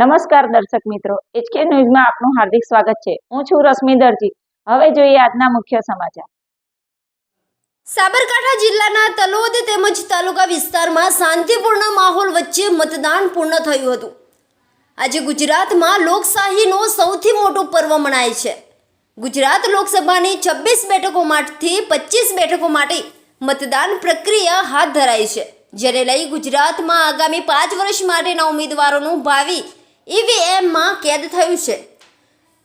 નમસ્કાર દર્શક મિત્રો એચકે ન્યૂઝમાં આપનું હાર્દિક સ્વાગત છે. હું છું રશ્મિ દરજી. હવે જોઈએ આજના મુખ્ય સમાચાર. સાબરકાંઠા જિલ્લાના તલોદ તેમજ તાલુકા વિસ્તારમાં શાંતિપૂર્ણ માહોલ વચ્ચે મતદાન પૂર્ણ થયું હતું. આજે ગુજરાતમાં લોકશાહીનો સૌથી મોટો પર્વ મનાય છે. ગુજરાત લોકસભાની છવ્વીસ બેઠકોમાંથી પચીસ બેઠકો માટે મતદાન પ્રક્રિયા હાથ ધરાઈ છે. જેને લઈ ગુજરાતમાં આગામી પાંચ વર્ષ માટેના ઉમેદવારોનું ભાવિ ઈવીએમમાં કેદ થયું છે.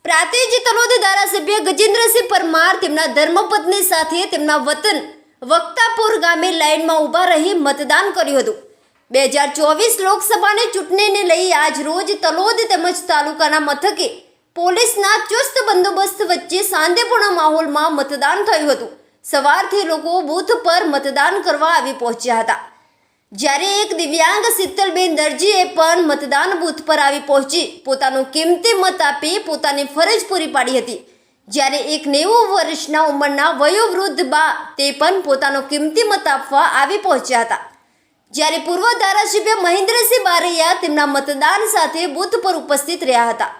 પ્રાંતિજ તલોદ ધારાસભ્ય ગજેન્દ્રસિંહ પરમાર તેમના ધર્મપત્ની સાથે તેમના વતન વક્તાપુર ગામે લાઇનમાં ઊભા રહી મતદાન કર્યું હતું. બે હજાર ચોવીસ લોકસભાની ચૂંટણીને લઈ આજ રોજ તલોદ તેમજ તાલુકાના મથકે પોલીસના ચુસ્ત બંદોબસ્ત વચ્ચે શાંતિપૂર્ણ માહોલમાં મતદાન થયું હતું. સવારથી લોકો બૂથ પર મતદાન કરવા આવી પહોંચ્યા હતા. જ્યારે એક દિવ્યાંગ શીતલબેન દરજીએ પણ મતદાન બૂથ પર આવી પહોંચી, પોતાનો કિંમતી મત આપી પોતાની ફરજ પૂરી પાડી હતી. જ્યારે એક નેવું વર્ષના ઉંમરના વયોવૃદ્ધ બા તે પણ પોતાનો કિંમતી મત આપવા આવી પહોંચ્યા હતા. જ્યારે પૂર્વ ધારાસભ્ય મહેન્દ્રસિંહ બારૈયા તેમના મતદાન સાથે બૂથ પર ઉપસ્થિત રહ્યા હતા.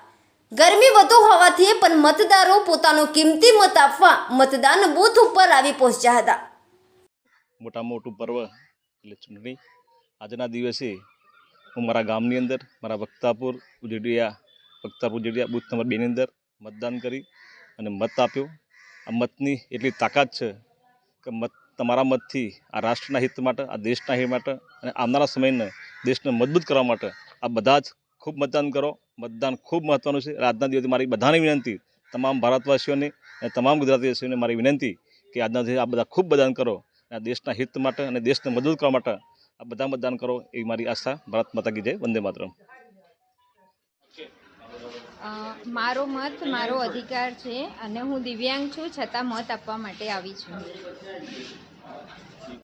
ગરમી વધુ હોવાથી પણ મતદારો પોતાનો કિંમતી મત આપવા મતદાન બૂથ ઉપર આવી પહોંચ્યા હતા. મોટા મોટું પર્વ એટલે ચૂંટણી આજના દિવસે હું મારા ગામની અંદર, મારા વક્તાપુર ઉજેડિયા વક્તાપુર ઉજેડિયા બુથ નંબર બેની અંદર મતદાન કરી અને મત આપ્યો. આ મતની એટલી તાકાત છે કે મત, તમારા મતથી આ રાષ્ટ્રના હિત માટે, આ દેશના હિત માટે અને આવનારા સમયને દેશને મજબૂત કરવા માટે આ બધા જ ખૂબ મતદાન કરો. મતદાન ખૂબ મહત્ત્વનું છે. આજના દિવસે મારી બધાની વિનંતી, તમામ ભારતવાસીઓને અને તમામ ગુજરાતીવાસીઓને મારી વિનંતી કે આજના દિવસે આ બધા ખૂબ મતદાન કરો. આ દેશના હિત માટે અને દેશને મજબૂત કરવા માટે આ બધા મતદાન કરો એવી મારી આશા. ભારત માતા કી જય. વંદે માતરમ. મારો મત, મારો અધિકાર છે અને હું દિવ્યાંગ છું છતાં મત આપવા માટે આવી છું.